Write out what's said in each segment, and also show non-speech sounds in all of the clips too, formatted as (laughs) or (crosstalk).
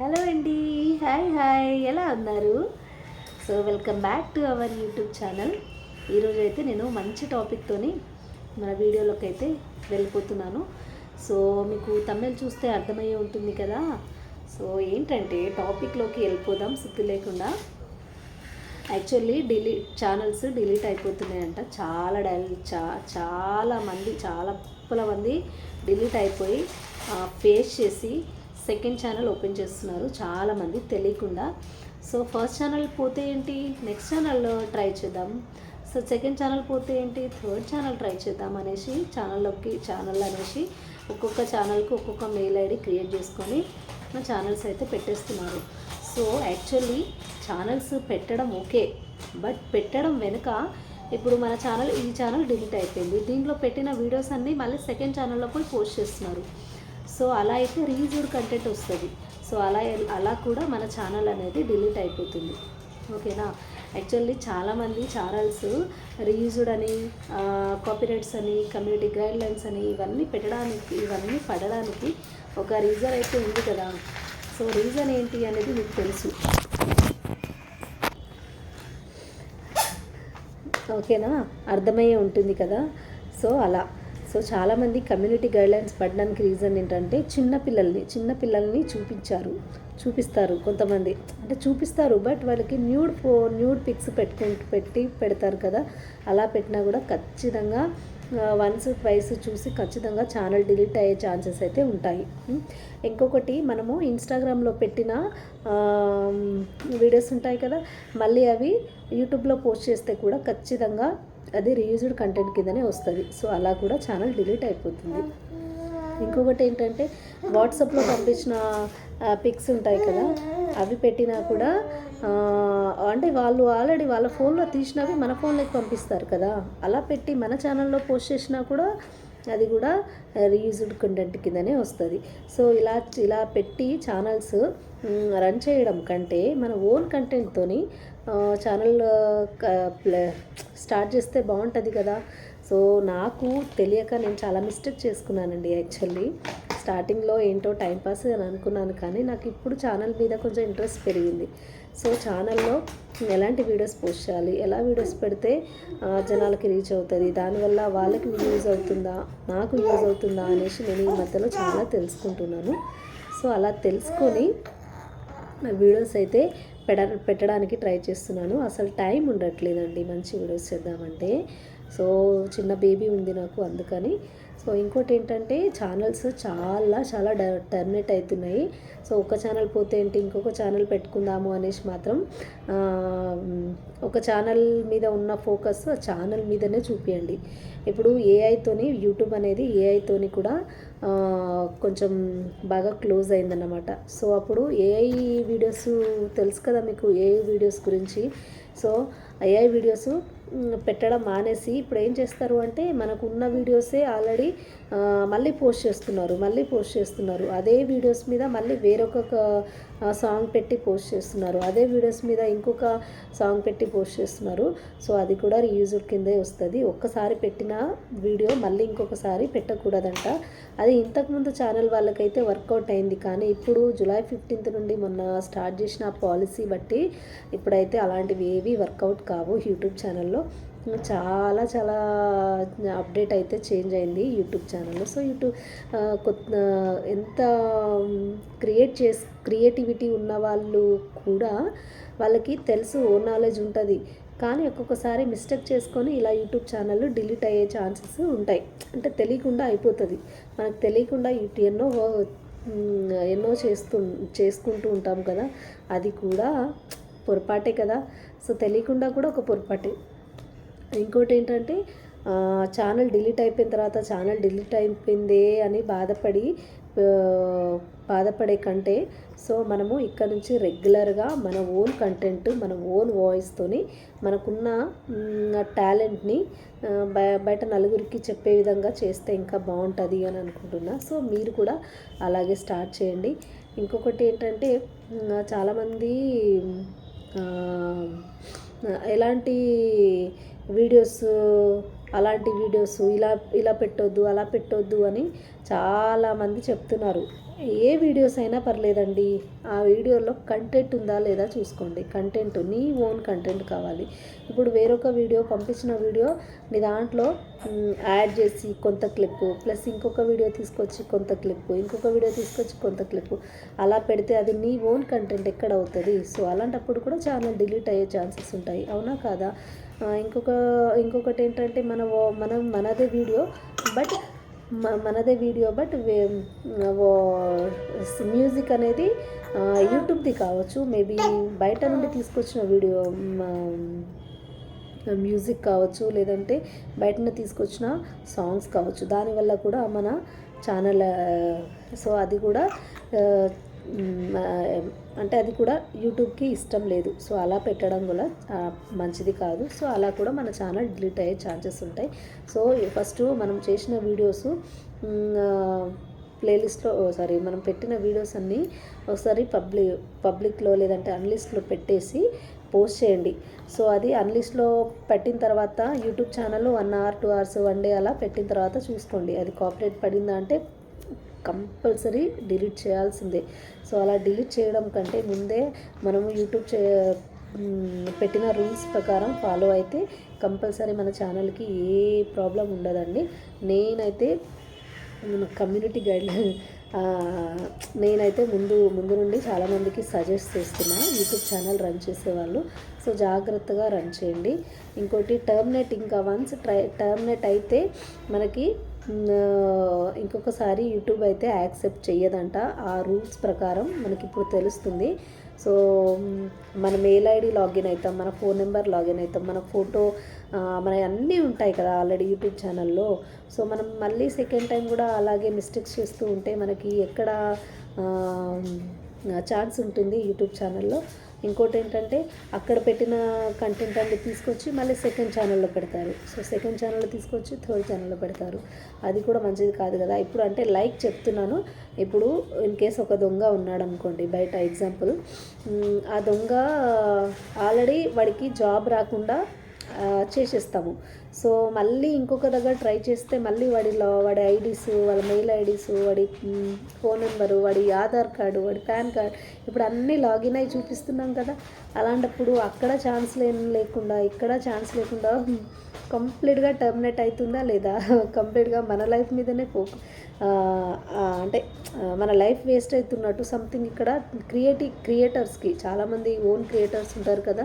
Hello అండి. Hi hi. ఎలా ఉన్నారు? So welcome back to our YouTube channel. ఈరోజు అయితే నేను మంచి టాపిక్తోని మన వీడియోలోకి అయితే వెళ్ళిపోతున్నాను. సో మీకు తమిళ చూస్తే అర్థమయ్యే ఉంటుంది కదా. సో ఏంటంటే టాపిక్లోకి వెళ్ళిపోదాం సుత్తి లేకుండా. యాక్చువల్లీ డిలీట్ ఛానల్స్ డిలీట్ అయిపోతున్నాయంట. చాలా డైల్ చా చాలా మంది చాలా కుప్పల మంది డిలీట్ అయిపోయి ఫేస్ చేసి సెకండ్ ఛానల్ ఓపెన్ చేస్తున్నారు. చాలామంది తెలియకుండా. సో ఫస్ట్ ఛానల్ పోతే ఏంటి? నెక్స్ట్ ఛానల్లో ట్రై చేద్దాం. సో సెకండ్ ఛానల్ పోతే ఏంటి? థర్డ్ ఛానల్ ట్రై చేద్దాం అనేసి ఛానల్లోకి ఛానల్ అనేసి ఒక్కొక్క ఛానల్కి ఒక్కొక్క మెయిల్ ఐడి క్రియేట్ చేసుకొని ఛానల్స్ అయితే పెట్టేస్తున్నారు. సో యాక్చువల్లీ ఛానల్స్ పెట్టడం ఓకే బట్ పెట్టడం వెనుక ఇప్పుడు మన ఛానల్ ఈ ఛానల్ డిలీట్ అయిపోయింది. దీంట్లో పెట్టిన వీడియోస్ అన్నీ మళ్ళీ సెకండ్ ఛానల్లో పోయి పోస్ట్ చేస్తున్నారు. సో అలా అయితే రీజూడ్ కంటెంట్ వస్తుంది. సో అలా అలా కూడా మన ఛానల్ అనేది డిలీట్ అయిపోతుంది. ఓకేనా? యాక్చువల్లీ చాలామంది ఛానల్స్ రీయూజ్డ్ అని కాపీరైట్స్ అని కమ్యూనిటీ గైడ్లైన్స్ అని ఇవన్నీ పెట్టడానికి ఇవన్నీ పడడానికి ఒక రీజన్ అయితే ఉంది కదా. సో రీజన్ ఏంటి అనేది మీకు తెలుసు. ఓకేనా? అర్థమయ్యే ఉంటుంది కదా. సో అలా. సో చాలామంది కమ్యూనిటీ గైడ్లైన్స్ పడడానికి రీజన్ ఏంటంటే చిన్న పిల్లల్ని చిన్న పిల్లల్ని చూపించారు చూపిస్తారు కొంతమంది. అంటే చూపిస్తారు బట్ వాళ్ళకి న్యూడ్ ఫో న్యూడ్ పిక్స్ పెట్టుకుంటూ పెట్టి పెడతారు కదా. అలా పెట్టినా కూడా ఖచ్చితంగా వన్స్ ట్వైస్ చూసి ఖచ్చితంగా ఛానల్ డిలీట్ అయ్యే ఛాన్సెస్ అయితే ఉంటాయి. ఇంకొకటి మనము ఇన్స్టాగ్రామ్లో పెట్టిన వీడియోస్ ఉంటాయి కదా. మళ్ళీ అవి యూట్యూబ్లో పోస్ట్ చేస్తే కూడా ఖచ్చితంగా అది రీయూజ్డ్ కంటెంట్ కిందనే వస్తుంది. సో అలా కూడా ఛానల్ డిలీట్ అయిపోతుంది. ఇంకొకటి ఏంటంటే వాట్సాప్లో పంపించిన పిక్స్ ఉంటాయి కదా అవి పెట్టినా కూడా అంటే వాళ్ళు ఆల్రెడీ వాళ్ళ ఫోన్లో తీసినవి మన ఫోన్లోకి పంపిస్తారు కదా. అలా పెట్టి మన ఛానల్లో పోస్ట్ చేసినా కూడా అది కూడా రీయూజ్డ్ కంటెంట్ కిందనే వస్తుంది. సో ఇలా ఇలా పెట్టి ఛానల్స్ రన్ చేయడం కంటే మన ఓన్ కంటెంట్తోని ఛానల్ స్టార్ట్ చేస్తే బాగుంటుంది కదా. సో నాకు తెలియక నేను చాలా మిస్టేక్ చేసుకున్నానండి యాక్చువల్లీ స్టార్టింగ్లో ఏంటో టైంపాస్ అని అనుకున్నాను కానీ నాకు ఇప్పుడు ఛానల్ మీద కొంచెం ఇంట్రెస్ట్ పెరిగింది. సో ఛానల్లో ఎలాంటి వీడియోస్ పోస్ట్ చేయాలి ఎలా వీడియోస్ పెడితే జనాలకి రీచ్ అవుతుంది దానివల్ల వాళ్ళకి యూజ్ అవుతుందా నాకు యూజ్ అవుతుందా అనేసి నేను ఈ మధ్యలో చాలా తెలుసుకుంటున్నాను. సో అలా తెలుసుకొని వీడియోస్ అయితే పెడ పెట్టడానికి ట్రై చేస్తున్నాను. అసలు టైం ఉండట్లేదండి. మంచి వీడియోస్ చేద్దామంటే. సో చిన్న బేబీ ఉంది నాకు అందుకని. సో ఇంకోటి ఏంటంటే ఛానల్స్ చాలా చాలా డ- టర్మినేట్ అవుతున్నాయి. సో ఒక ఛానల్ పోతే ఏంటి ఇంకొక ఛానల్ పెట్టుకుందాము అనేసి మాత్రం ఒక ఛానల్ మీద ఉన్న ఫోకస్ ఆ ఛానల్ మీదనే చూపించండి ఇప్పుడు ఏఐతోని యూట్యూబ్ అనేది ఏఐతోని కూడా కొంచెం బాగా క్లోజ్ అయిందన్నమాట. సో అప్పుడు ఏఐ వీడియోస్ తెలుసు కదా మీకు ఏఐ వీడియోస్ గురించి. సో ఏఐ వీడియోస్ పెట్టడం మానేసి ఇప్పుడు ఏం చేస్తారు అంటే మనకు ఉన్న వీడియోసే ఆల్రెడీ మళ్ళీ పోస్ట్ చేస్తున్నారు మళ్ళీ పోస్ట్ చేస్తున్నారు. అదే వీడియోస్ మీద మళ్ళీ వేరొక సాంగ్ పెట్టి పోస్ట్ చేస్తున్నారు. అదే వీడియోస్ మీద ఇంకొక సాంగ్ పెట్టి పోస్ట్ చేస్తున్నారు. సో అది కూడా రీయూజర్ కిందే వస్తుంది. ఒక్కసారి పెట్టిన వీడియో మళ్ళీ ఇంకొకసారి పెట్టకూడదంట. అది ఇంతకుముందు ఛానల్ వాళ్ళకైతే వర్కౌట్ అయింది. కానీ ఇప్పుడు జూలై ఫిఫ్టీన్త్ నుండి మొన్న స్టార్ట్ చేసిన పాలసీ బట్టి ఇప్పుడైతే అలాంటివి ఏవి వర్కౌట్ కావు యూట్యూబ్ ఛానల్లో. చాలా చాలా అప్డేట్ అయితే చేంజ్ అయింది యూట్యూబ్ ఛానల్లో. సో యూట్యూబ్ కొత్త ఎంత క్రియేట్ చేసి క్రియేటివిటీ ఉన్న వాళ్ళు కూడా వాళ్ళకి తెలుసు ఓ నాలెడ్జ్ ఉంటుంది. కానీ ఒక్కొక్కసారి మిస్టేక్ చేసుకొని ఇలా యూట్యూబ్ ఛానల్ డిలీట్ అయ్యే ఛాన్సెస్ ఉంటాయి. అంటే తెలియకుండా అయిపోతుంది. మనకు తెలియకుండా ఇటు ఎన్నో ఎన్నో చేస్తూ చేసుకుంటూ ఉంటాం కదా. అది కూడా పొరపాటే కదా. సో తెలియకుండా కూడా ఒక పొరపాటే. ఇంకోటి ఏంటంటే ఛానల్ డిలీట్ అయిపోయిన తర్వాత ఛానల్ డిలీట్ అయిపోయిందే అని బాధపడి బాధపడే కంటే సో మనము ఇక్కడ నుంచి రెగ్యులర్గా మన ఓన్ కంటెంట్ మన ఓన్ వాయిస్తోని మనకున్న టాలెంట్ని బయట నలుగురికి చెప్పే విధంగా చేస్తే ఇంకా బాగుంటుంది అని అనుకుంటున్నా. సో మీరు కూడా అలాగే స్టార్ట్ చేయండి. ఇంకొకటి ఏంటంటే చాలామంది ఎలాంటి వీడియోస్ అలాంటి వీడియోస్ ఇలా ఇలా పెట్టొద్దు అలా పెట్టొద్దు అని చాలామంది చెప్తున్నారు. ఏ వీడియోస్ అయినా పర్లేదండి. ఆ వీడియోలో కంటెంట్ ఉందా లేదా చూసుకోండి. కంటెంట్ నీ ఓన్ కంటెంట్ కావాలి. ఇప్పుడు వేరొక వీడియో పంపించిన వీడియో నీ దాంట్లో యాడ్ చేసి కొంత క్లిప్ ప్లస్ ఇంకొక వీడియో తీసుకొచ్చి కొంత క్లిప్ ఇంకొక వీడియో తీసుకొచ్చి కొంత క్లిప్ అలా పెడితే అది నీ ఓన్ కంటెంట్ ఎక్కడ అవుతుంది? సో అలాంటప్పుడు కూడా ఛానల్ డిలీట్ అయ్యే ఛాన్సెస్ ఉంటాయి. అవునా కాదా? ఇంకొక ఇంకొకటి ఏంటంటే మన వా- మనం మనదే వీడియో బట్ మనదే వీడియో బట్ మ్యూజిక్ అనేది యూట్యూబ్ది కావచ్చు మేబీ బయట నుండి తీసుకొచ్చిన వీడియో మ్యూజిక్ కావచ్చు లేదంటే బయట తీసుకొచ్చిన సాంగ్స్ కావచ్చు. దానివల్ల కూడా మన ఛానల్ సో అది కూడా అంటే అది కూడా యూట్యూబ్కి ఇష్టం లేదు. సో అలా పెట్టడం కూడా మంచిది కాదు. సో అలా కూడా మన ఛానల్ డిలీట్ అయ్యే ఛాన్సెస్ ఉంటాయి. సో ఫస్ట్ మనం చేసిన వీడియోస్ ప్లేలిస్ట్లో సారీ మనం పెట్టిన వీడియోస్ అన్నీ ఒకసారి పబ్లిక్ పబ్లిక్లో లేదంటే అన్లిస్ట్లో పెట్టేసి పోస్ట్ చేయండి. సో అది అన్లిస్ట్లో పెట్టిన తర్వాత YouTube channel one hour two hours one day అలా పెట్టిన తర్వాత చూసుకోండి. అది కాపరేట్ పడిందా అంటే కంపల్సరీ డిలీట్ చేయాల్సిందే. సో అలా డిలీట్ చేయడం కంటే ముందే మనము యూట్యూబ్ చే పెట్టిన రూల్స్ ప్రకారం ఫాలో అయితే కంపల్సరీ మన ఛానల్కి ఏ ప్రాబ్లం ఉండదండి. నేనైతే మన కమ్యూనిటీ గైడ్ నేనైతే ముందు ముందు నుండి చాలామందికి సజెస్ట్ చేస్తున్నా యూట్యూబ్ ఛానల్ రన్ చేసేవాళ్ళు సో జాగ్రత్తగా రన్ చేయండి. ఇంకోటి టర్మినేట్ ఇంకా వన్స్ ట్రై టర్మినేట్ అయితే మనకి ఇంకొకసారి యూట్యూబ్ అయితే యాక్సెప్ట్ చేయదంట ఆ రూల్స్ ప్రకారం మనకి ఇప్పుడు తెలుస్తుంది. సో మన మెయిల్ ఐడి లాగిన్ అవుతాం మన ఫోన్ నెంబర్ లాగిన్ అవుతాం మన ఫోటో మన అన్నీ ఉంటాయి కదా ఆల్రెడీ యూట్యూబ్ ఛానల్లో. సో మనం మళ్ళీ సెకండ్ టైం కూడా అలాగే మిస్టేక్స్ చేస్తూ ఉంటే మనకి ఎక్కడ ఛాన్స్ ఉంటుంది యూట్యూబ్ ఛానల్లో. ఇంకోటి ఏంటంటే అక్కడ పెట్టిన కంటెంట్ అన్ని తీసుకొచ్చి మళ్ళీ సెకండ్ ఛానల్లో పెడతారు. సో సెకండ్ ఛానల్లో తీసుకొచ్చి థర్డ్ ఛానల్లో పెడతారు. అది కూడా మంచిది కాదు కదా. ఇప్పుడు అంటే లైక్ చెప్తున్నాను. ఇప్పుడు ఇన్ కేస్ ఒక దొంగ ఉన్నాడు అనుకోండి బయట ఎగ్జాంపుల్ ఆ దొంగ ఆల్రెడీ వాడికి జాబ్ రాకుండా చేసేస్తాము. సో మళ్ళీ ఇంకొక దగ్గర ట్రై చేస్తే మళ్ళీ వాడి లా వాడి ఐడీస్ వాళ్ళ మెయిల్ ఐడీస్ వాడి ఫోన్ నెంబరు వాడి ఆధార్ కార్డు వాడి పాన్ కార్డ్ ఇప్పుడు అన్నీ లాగిన్ అయి చూపిస్తున్నాం కదా. అలాంటప్పుడు అక్కడ ఛాన్స్ లేకుండా ఇక్కడ ఛాన్స్ లేకుండా (laughs) కంప్లీట్గా టర్మినేట్ అవుతుందా లేదా? (laughs) కంప్లీట్గా మన లైఫ్ మీదనే ఫో అంటే మన లైఫ్ వేస్ట్ అవుతున్నట్టు సంథింగ్ ఇక్కడ క్రియేటివ్ క్రియేటర్స్కి చాలామంది ఓన్ క్రియేటర్స్ ఉంటారు కదా.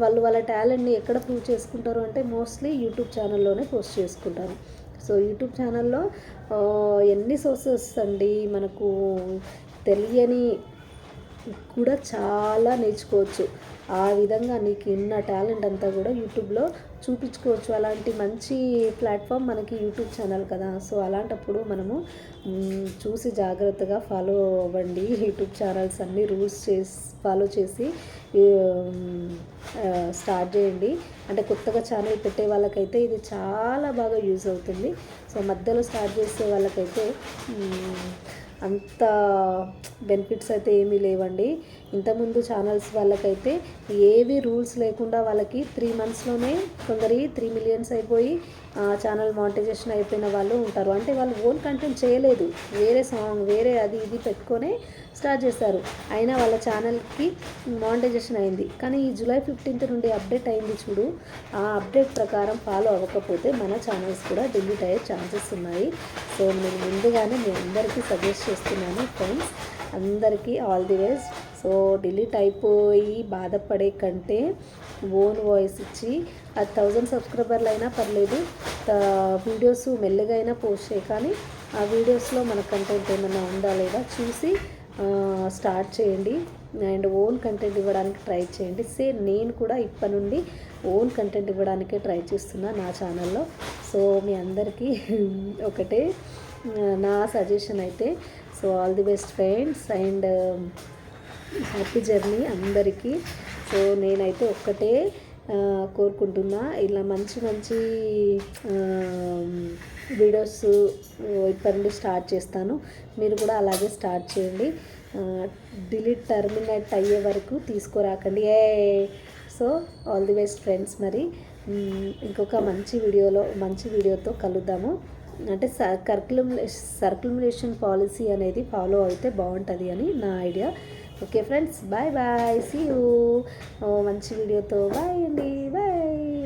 వాళ్ళు వాళ్ళ టాలెంట్ని ఎక్కడ ప్రూవ్ చేసుకుంటారు అంటే మోస్ట్లీ యూట్యూబ్ ఛానల్లోనే పోస్ట్ చేసుకుంటాను. సో యూట్యూబ్ ఛానల్లో ఎన్ని సోర్సెస్ అండి మనకు తెలియని కూడా చాలా నేర్చుకోవచ్చు. ఆ విధంగా నీకు ఉన్న టాలెంట్ అంతా కూడా యూట్యూబ్లో చూపించుకోవచ్చు. అలాంటి మంచి ప్లాట్ఫామ్ మనకి యూట్యూబ్ ఛానల్ కదా. సో అలాంటప్పుడు మనము చూసి జాగ్రత్తగా ఫాలో అవ్వండి. యూట్యూబ్ ఛానల్స్ అన్ని రూల్స్ చేసి ఫాలో చేసి స్టార్ట్ చేయండి. అంటే కొత్తగా ఛానల్ పెట్టే వాళ్ళకైతే ఇది చాలా బాగా యూజ్ అవుతుంది. సో మధ్యలో స్టార్ట్ చేసే వాళ్ళకైతే అంత బెనిఫిట్స్ అయితే ఏమీ లేవండి. ఇంతకుముందు ఛానల్స్ వాళ్ళకైతే ఏవి రూల్స్ లేకుండా వాళ్ళకి త్రీ మంత్స్లోనే కొందరి త్రీ మిలియన్స్ అయిపోయి ఛానల్ మానిటైజేషన్ అయిపోయిన వాళ్ళు ఉంటారు. అంటే వాళ్ళు ఓన్ కంటెంట్ చేయలేదు. వేరే సాంగ్ వేరే అది ఇది పెట్టుకొని స్టార్ట్ చేశారు. అయినా వాళ్ళ ఛానల్కి మానిటైజేషన్ అయింది. కానీ ఈ జూలై ఫిఫ్టీన్త్ నుండి అప్డేట్ అయింది చూడు. ఆ అప్డేట్ ప్రకారం ఫాలో అవ్వకపోతే మన ఛానల్స్ కూడా డిలీట్ అయ్యే ఛాన్సెస్ ఉన్నాయి. సో నేను ముందుగానే మీ అందరికీ సజెస్ట్ చేస్తున్నాను ఫ్రెండ్స్ అందరికీ all the best so delete అయిపోయి బాధపడే కంటే ఓన్ వాయిస్ ఇచ్చి అది థౌజండ్ సబ్స్క్రైబర్లు అయినా పర్లేదు వీడియోస్ మెల్లగా అయినా పోస్ట్ చేయి. కానీ ఆ వీడియోస్లో మన కంటెంట్ ఏమైనా ఉందా లేదా చూసి స్టార్ట్ చేయండి. అండ్ ఓన్ కంటెంట్ ఇవ్వడానికి ట్రై చేయండి. సేమ్ నేను కూడా ఇప్పటి నుండి ఓన్ కంటెంట్ ఇవ్వడానికే ట్రై చేస్తున్నా నా ఛానల్లో. సో మీ అందరికీ (laughs) ఒకటే నా సజెషన్ అయితే. So all the best friends. And happy journey అందరికీ. సో నేనైతే ఒక్కటే కోరుకుంటున్నా. ఇలా మంచి మంచి వీడియోస్ ఇప్పటి నుండి స్టార్ట్ చేస్తాను. మీరు కూడా అలాగే స్టార్ట్ చేయండి. డిలీట్ టర్మినేట్ అయ్యే వరకు తీసుకురాకండి. ఏ so all the best friends మరి. ఇంకొక మంచి వీడియోలో మంచి వీడియోతో కలుద్దాము. అంటే కర్కులం సర్క్యులేషన్ పాలసీ అనేది ఫాలో అయితే బాగుంటుంది అని నా idea okay friends bye bye see you. మంచి వీడియోతో బాయ్ అండి బాయ్.